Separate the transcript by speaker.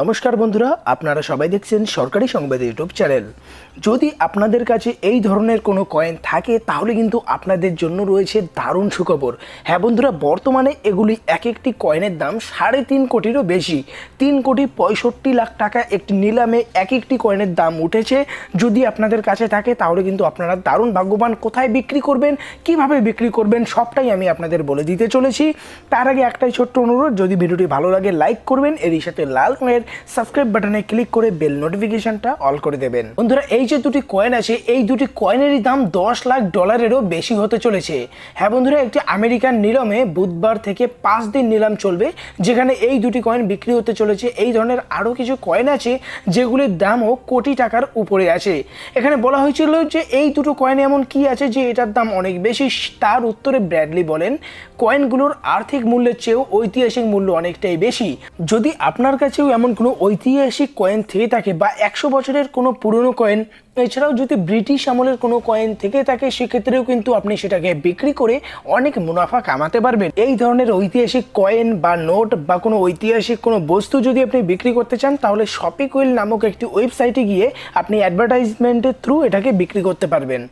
Speaker 1: নমস্কার বন্ধুরা, আপনারা সবাই দেখছেন সরকারি সংবাদ ইউটিউব চ্যানেল। যদি আপনাদের কাছে এই ধরনের কোনো কয়েন থাকে, তাহলে কিন্তু আপনাদের জন্য রয়েছে দারুণ সুখবর। হ্যাঁ বন্ধুরা, বর্তমানে এগুলি এক একটি কয়েনের দাম সাড়ে তিন কোটিরও বেশি। তিন কোটি পঁয়ষট্টি লাখ টাকা একটি নিলামে এক একটি কয়েনের দাম উঠেছে। যদি আপনাদের কাছে থাকে, তাহলে কিন্তু আপনারা দারুণ ভাগ্যবান কোথায় বিক্রি করবেন, কীভাবে বিক্রি করবেন, সবটাই আমি আপনাদের বলে দিতে চলেছি। তার আগে একটাই ছোট্ট অনুরোধ, যদি ভিডিওটি ভালো লাগে, লাইক করবেন। এরই সাথে লাল রঙের সাবস্ক্রাইব বাটনে ক্লিক করে বেল নোটিফিকেশনটা অল করে দেবেন। বন্ধুরা, এই যে দুটি কয়েন আছে, এই দুটি কয়েনেরই দাম দশ লাখ ডলারেরও বেশি হতে চলেছে। হ্যাঁ বন্ধুরা, একটি আমেরিকান নিলামে বুধবার থেকে পাঁচ দিন নিলাম চলবে, যেখানে এই দুটি কয়েন বিক্রি হতে চলেছে। এই ধরনের আরও কিছু কয়েন আছে, যেগুলির দামও কোটি টাকার উপরে আছে। এখানে বলা হয়েছিল যে এই দুটো কয়েন এমন কি আছে যে এটার দাম অনেক বেশি, তার উত্তরে ব্র্যাডলি বলেন কয়েনগুলোর আর্থিক মূল্যের চেয়েও ঐতিহাসিক মূল্য অনেকটাই বেশি। যদি আপনার কাছেও এমন কোনো ঐতিহাসিক কয়েন থেকে থাকে বা একশো বছরের কোনো পুরনো কয়েন এছাড়াও যদি ব্রিটিশ আমলের কোনো কয়েন থেকে থাকে, সেক্ষেত্রেও কিন্তু আপনি সেটাকে বিক্রি করে অনেক মুনাফা কামাতে পারবেন। এই ধরনের ঐতিহাসিক কয়েন বা নোট বা কোনো ঐতিহাসিক কোনো বস্তু যদি আপনি বিক্রি করতে চান, তাহলে শপিক ওয়েল নামক একটি ওয়েবসাইটে গিয়ে আপনি অ্যাডভার্টাইজমেন্টের থ্রু এটাকে বিক্রি করতে পারবেন।